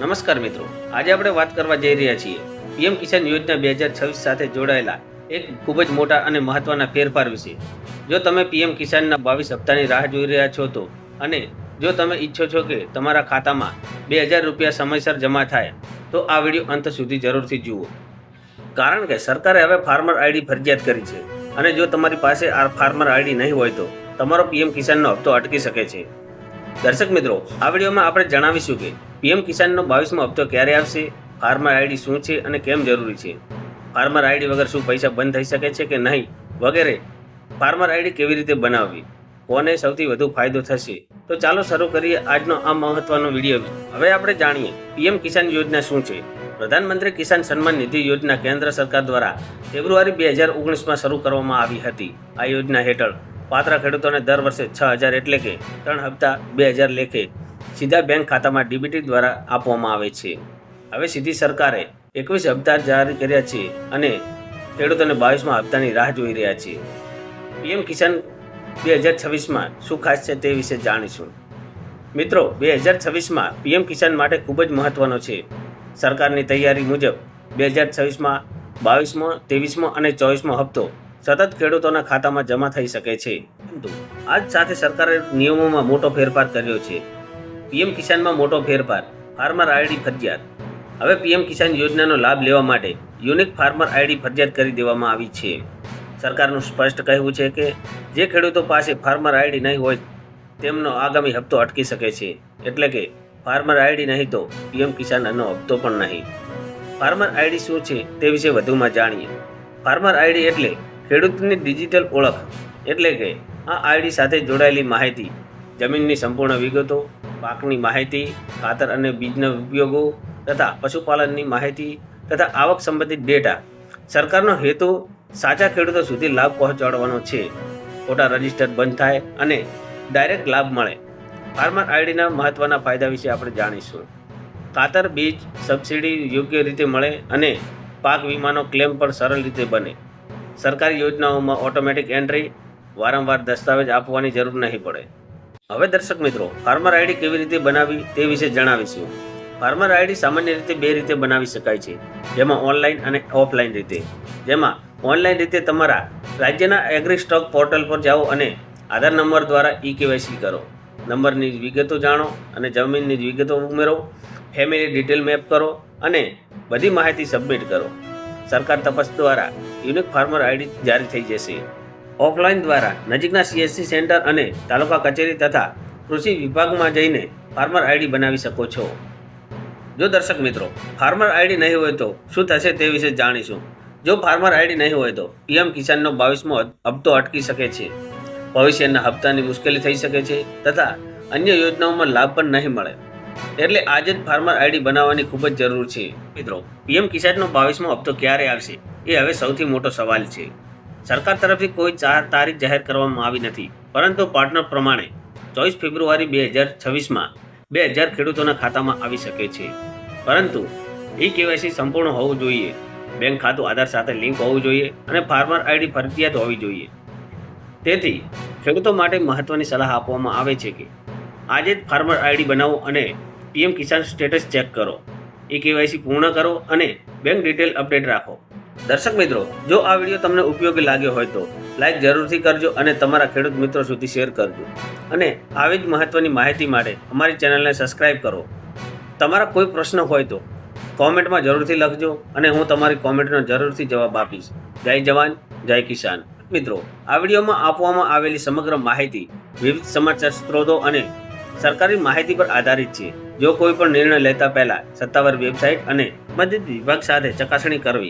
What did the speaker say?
નમસ્કાર મિત્રો, આજે આપણે વાત કરવા જઈ રહ્યા છીએ. પીએમ કિસાન યોજના બે હજાર છવ્વીસ સાથે જોડાયેલા એક ખૂબ જ મોટા અને મહત્વના ફેરફાર વિશે. જો તમે પીએમ કિસાનના બાવીસ હપ્તાની રાહ જોઈ રહ્યા છો તો, અને જો તમે ઈચ્છો છો કે તમારા ખાતામાં બે હજાર રૂપિયા સમયસર જમા થાય, તો આ વીડિયો અંત સુધી જરૂરથી જુઓ. કારણ કે સરકારે હવે ફાર્મર આઈડી ફરજિયાત કરી છે, અને જો તમારી પાસે આ ફાર્મર આઈડી નહીં હોય તો તમારો પીએમ કિસાનનો હપ્તો અટકી શકે છે. દર્શક મિત્રો, આ વિડીયોમાં આપણે જણાવીશું કે પીએમ કિસાનનો બાવીસમો હપ્તો ક્યારે આવશે? ફાર્મર આઈડી શું છે અને કેમ જરૂરી છે? ફાર્મર આઈડી વગર શું પૈસા બંધ થઈ શકે છે કે નહીં? વગેરે. ફાર્મર આઈડી કેવી રીતે બનાવવી? કોને સૌથી વધુ ફાયદો થશે? તો ચાલો શરૂ કરીએ આજનો આ મહત્વનો વીડિયો. હવે આપણે જાણીએ, પીએમ કિસાન યોજના શું છે? પ્રધાનમંત્રી કિસાન સન્માન નિધિ યોજના કેન્દ્ર સરકાર દ્વારા ફેબ્રુઆરી બે હજાર ઓગણીસમાં શરૂ કરવામાં આવી હતી. આ યોજના હેઠળ પાત્ર ખેડૂતોને દર વર્ષે છ હજાર એટલે કે ત્રણ હપ્તા, બે હજાર લેખે. સીધા બેંક ખાતામાં ડીબીટી દ્વારા આપવામાં આવે છે. હવે સીધી સરકારે એકવીસ હપ્તા જારી કર્યા છે અને ખેડૂતોને બાવીસમાં હપ્તાની રાહ જોઈ રહ્યા છે. પીએમ કિસાન બે હજાર છવ્વીસમાં શું ખાસ છે તે વિશે જાણીશું. મિત્રો, બે હજાર છવ્વીસમાં પીએમ કિસાન માટે ખૂબ જ મહત્વનો છે. સરકારની તૈયારી મુજબ બે હજાર છવ્વીસમાં બાવીસમો, ત્રેવીસમો અને ચોવીસમો હપ્તો સતત ખેડૂતોના ખાતામાં જમા થઈ શકે છે. પરંતુ આજ સાથે સરકારે નિયમોમાં મોટો ફેરફાર કર્યો છે. પીએમ કિસાનમાં મોટો ફેરફાર, ફાર્મર આઈડી ફરજિયાત. હવે પીએમ કિસાન યોજનાનો લાભ લેવા માટે યુનિક ફાર્મર આઈડી ફરજિયાત કરી દેવામાં આવી છે. સરકારનું સ્પષ્ટ કહેવું છે કે, જે ખેડૂતો પાસે ફાર્મર આઈડી નહીં હોય, તેમનો આગામી હપ્તો અટકી શકે છે. એટલે કે, ફાર્મર આઈડી નહીં તો પીએમ કિસાનનો હપ્તો પણ નહીં. ફાર્મર આઈડી શું છે તે વિશે વધુમાં જાણીએ. ફાર્મર આઈડી એટલે ખેડૂતની ડિજિટલ ઓળખ, એટલે કે આ આઈડી સાથે જોડાયેલી માહિતી જમીનની સંપૂર્ણ વિગતો, પાકની માહિતી, ખાતર અને બીજના ઉપયોગો તથા પશુપાલનની માહિતી તથા આવક સંબંધિત ડેટા સરકારનો હેતુ સાચા ખેડૂતો સુધી લાભ પહોંચાડવાનો છે. ખોટા રજિસ્ટર બંધ થાય અને ડાયરેક્ટ લાભ મળે. ફાર્મર આઈડીના મહત્ત્વના ફાયદા વિશે આપણે જાણીશું. ખાતર, બીજ, સબસિડી યોગ્ય રીતે મળે અને પાક વીમાનો ક્લેમ પણ સરળ રીતે બને. સરકારી યોજનાઓમાં ઓટોમેટિક એન્ટ્રી, વારંવાર દસ્તાવેજ આપવાની જરૂર નહીં પડે. હવે દર્શક મિત્રો, ફાર્મર આઈડી કેવી રીતે બનાવવી તે વિશે જણાવીશું. ફાર્મર આઈડી સામાન્ય રીતે બે રીતે બનાવી શકાય છે. જેમાં ઓનલાઈન અને ઓફલાઈન રીતે. જેમાં ઓનલાઈન રીતે તમારા રાજ્યના એગ્રી સ્ટોક પોર્ટલ પર જાઓ અને આધાર નંબર દ્વારા ઈ કેવાયસી કરો. નંબરની વિગતો જાણો અને જમીનની વિગતો ઉમેરો. ફેમિલી ડિટેલ મેપ કરો અને બધી માહિતી સબમિટ કરો. સરકાર તપાસ દ્વારા યુનિક ફાર્મર આઈડી જારી થઈ જશે. ઓફલાઈન દ્વારા નજીકના સીએસસી સેન્ટર અને તાલુકા કચેરી તથા કૃષિ વિભાગમાં જઈને ફાર્મર આઈડી બનાવી શકો છો. જો દર્શક મિત્રો, ફાર્મર આઈડી નહીં હોય તો શું થશે તે વિશે જાણીશું. જો ફાર્મર આઈડી નહીં હોય તો પીએમ કિસાનનો બાવીસમો હપ્તો અટકી શકે છે. ભવિષ્યના હપ્તાની મુશ્કેલી થઈ શકે છે તથા અન્ય યોજનાઓમાં લાભ પણ નહીં મળે. એટલે આજે જ ફાર્મર આઈડી બનાવવાની ખૂબ જ જરૂર છે. મિત્રો, પીએમ કિસાનનો બાવીસમો હપ્તો ક્યારે આવશે? એ હવે સૌથી મોટો સવાલ છે. સરકાર તરફથી કોઈ ચાર તારીખ જાહેર કરવામાં આવી નથી. પરંતુ પાર્ટનર પ્રમાણે ચોવીસ ફેબ્રુઆરી બે હજાર છવ્વીસમાં બે હજાર ખેડૂતોના ખાતામાં આવી શકે છે. પરંતુ ઈ કેવાયસી સંપૂર્ણ હોવું જોઈએ. બેંક ખાતું આધાર સાથે લિંક હોવું જોઈએ અને ફાર્મર આઈડી ફરજિયાત હોવી જોઈએ. તેથી ખેડૂતો માટે મહત્વની સલાહ આપવામાં આવે છે કે આજે જ ફાર્મર આઈડી બનાવો અને પીએમ કિસાન સ્ટેટસ ચેક કરો. એ કેવાયસી પૂર્ણ કરો અને બેંક ડિટેલ અપડેટ રાખો. દર્શક મિત્રો, જો આ વીડિયો તમને ઉપયોગી લાગ્યો હોય તો લાઈક જરૂરથી કરજો અને તમારા ખેડૂત મિત્રો સુધી શેર કરજો. અને આવી જ મહત્વની માહિતી માટે અમારી ચેનલને સબસ્ક્રાઈબ કરો. તમારા કોઈ પ્રશ્ન હોય તો કોમેન્ટમાં જરૂરથી લખજો અને હું તમારી કોમેન્ટનો જરૂરથી જવાબ આપીશ. જય જવાન, જય કિસાન. મિત્રો, આ વિડીયોમાં આપવામાં આવેલી સમગ્ર માહિતી વિવિધ સમાચાર સ્ત્રોતો અને સરકારી માહિતી પર આધારિત છે. જો કોઈ પણ નિર્ણય લેતા પહેલા સત્તાવાર વેબસાઇટ અને મદદ વિભાગ સાથે ચકાસણી કરવી